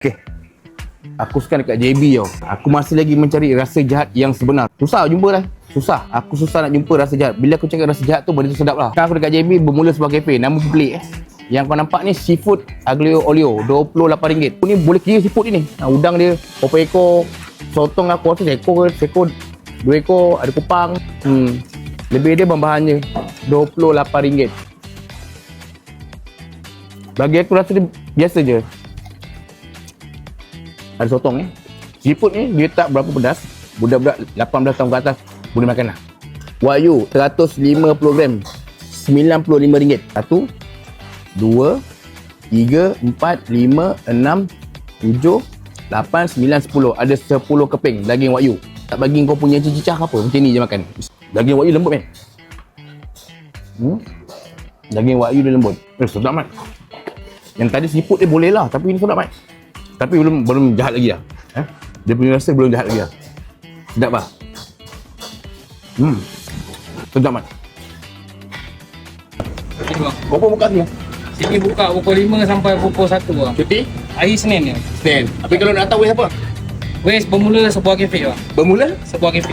Okay. Aku sekarang dekat JB tau. Aku masih lagi mencari rasa jahat yang sebenar. Susah jumpa dah. Susah. Aku susah nak jumpa rasa jahat. Bila aku cakap rasa jahat tu, benda tu sedap lah. Sekarang aku dekat JB bermula sebuah kafe. Nama pelik eh. Yang kau nampak ni seafood aglio olio RM28. Ni boleh kira seafood ni. Ha, udang dia berapa ekor. Sotong aku rasa seekor ke seekor. Dua ekor. Ada kupang. Hmm. Lebih dia bahan-bahannya. RM28. Bagi aku rasa dia biasa je. Ada sotong ni. Seafood ni dia tak berapa pedas. Budak-budak 18 tahun ke atas boleh makan lah. Wagyu 150 gram. RM95. Satu, dua, tiga, empat, lima, enam, tujuh, lapan, sembilan, sepuluh. Ada sepuluh keping daging wagyu. Tak bagi kau punya cicah apa. Macam ni je makan. Daging wagyu lembut kan? Hmm? Daging wagyu dia lembut. Eh, sedap mat. Yang tadi seafood dia boleh lah. Tapi ini sedap mat. Tapi belum belum jahat lagi lah. Eh? Dia punya rasa belum jahat lagi lah. Sedap lah. Hmm. Sedap mat. Berapa buka ni? Sini buka pukul 5 sampai pukul 1 bang. Cuti? Hari Senin ni. Stand. Tapi kalau nak tahu apa? West bermula sebuah kafe bang. Bermula? Sebuah kafe.